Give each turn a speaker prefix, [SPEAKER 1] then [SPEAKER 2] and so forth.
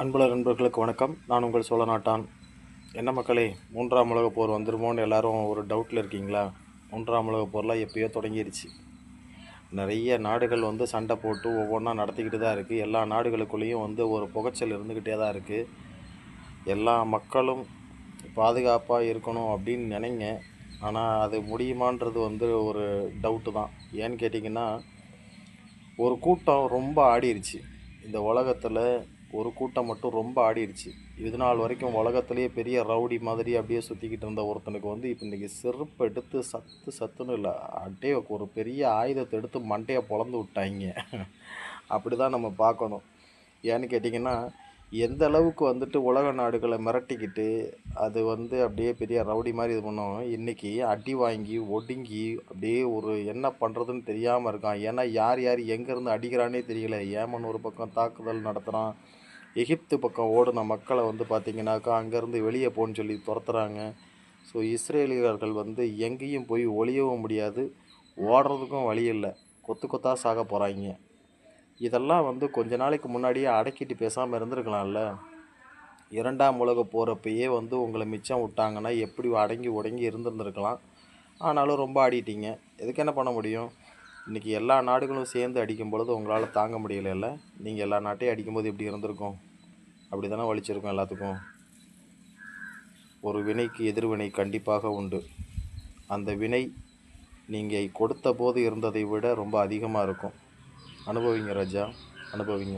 [SPEAKER 1] அன்புல நண்பர்களுக்கு வணக்கம். நான் உங்கள் சோழ நாட்டான் என்ன மக்களே மூன்றாம் உலக போர் வந்துருமோன்னு எல்லாரும் ஒரு டவுட்டில் இருக்கீங்களா? மூன்றாம் உலகப் போர்லாம் எப்பயோ தொடங்கிருச்சு. நிறைய நாடுகள் வந்து சண்டை போட்டு ஒவ்வொன்றா நடத்திக்கிட்டு தான் இருக்குது எல்லா நாடுகளுக்குள்ளேயும் வந்து ஒரு புகைச்சல் இருந்துக்கிட்டே தான் இருக்குது எல்லா மக்களும் பாதுகாப்பாக இருக்கணும் அப்படின்னு நினைங்க. ஆனால் அது முடியுமான்றது வந்து ஒரு டவுட்டு தான். ஏன்னு கேட்டிங்கன்னா ஒரு கூட்டம் ரொம்ப ஆடிருச்சு. இந்த உலகத்தில் ஒரு கூட்டம் மட்டும் ரொம்ப ஆடிடுச்சு இது நாள் வரைக்கும் உலகத்துலேயே பெரிய ரவுடி மாதிரி அப்படியே சுற்றிக்கிட்டு இருந்த ஒருத்தனுக்கு வந்து இப்போ இன்றைக்கி செருப்பு எடுத்து சத்து சத்துன்னு இல்லை அப்படியே ஒரு பெரிய ஆயுதத்தை எடுத்து மண்டையை பொழந்து விட்டாங்க. அப்படி தான் நம்ம பார்க்கணும். ஏன்னு கேட்டிங்கன்னா எந்த அளவுக்கு வந்துட்டு உலக நாடுகளை மிரட்டிக்கிட்டு அது வந்து அப்படியே பெரிய ரவுடி மாதிரி இது பண்ணோம். இன்றைக்கி அடி வாங்கி ஒடுங்கி அப்படியே ஒரு என்ன பண்ணுறதுன்னு தெரியாமல் இருக்கான். ஏன்னா யார் யார் எங்கேருந்து அடிக்கிறானே தெரியல. ஏமன் ஒரு பக்கம் தாக்குதல் நடத்துகிறான் எகிப்து பக்கம் ஓடின மக்களை வந்து பார்த்திங்கனாக்கா அங்கேருந்து வெளியே போன்னு சொல்லி துரத்துறாங்க. ஸோ இஸ்ரேலியர்கள் வந்து எங்கேயும் போய் ஒளியவும் முடியாது. ஓடுறதுக்கும் வழி இல்லை. கொத்து கொத்தாக சாக போகிறாங்க இதெல்லாம் வந்து கொஞ்ச நாளைக்கு முன்னாடியே அடக்கிட்டு பேசாமல் இருந்திருக்கலாம்ல. இரண்டாம் உலக போகிறப்பயே வந்து உங்களை மிச்சம் விட்டாங்கன்னா எப்படி அடங்கி உடங்கி இருந்திருந்துருக்கலாம். ஆனாலும் ரொம்ப ஆடிட்டீங்க. இதுக்கு என்ன பண்ண முடியும்? இன்றைக்கி எல்லா நாடுகளும் சேர்ந்து அடிக்கும் பொழுது உங்களால் தாங்க முடியலைல்ல? நீங்கள் எல்லா நாட்டையும் அடிக்கும்போது எப்படி இருந்திருக்கும்? அப்படி தானே வலிச்சிருக்கும் எல்லாத்துக்கும். ஒரு வினைக்கு எதிர்வினை கண்டிப்பாக உண்டு. அந்த வினை நீங்கள் கொடுத்த போது இருந்ததை விட ரொம்ப அதிகமாக இருக்கும். அனுபவிங்க ராஜா. அனுபவிங்க.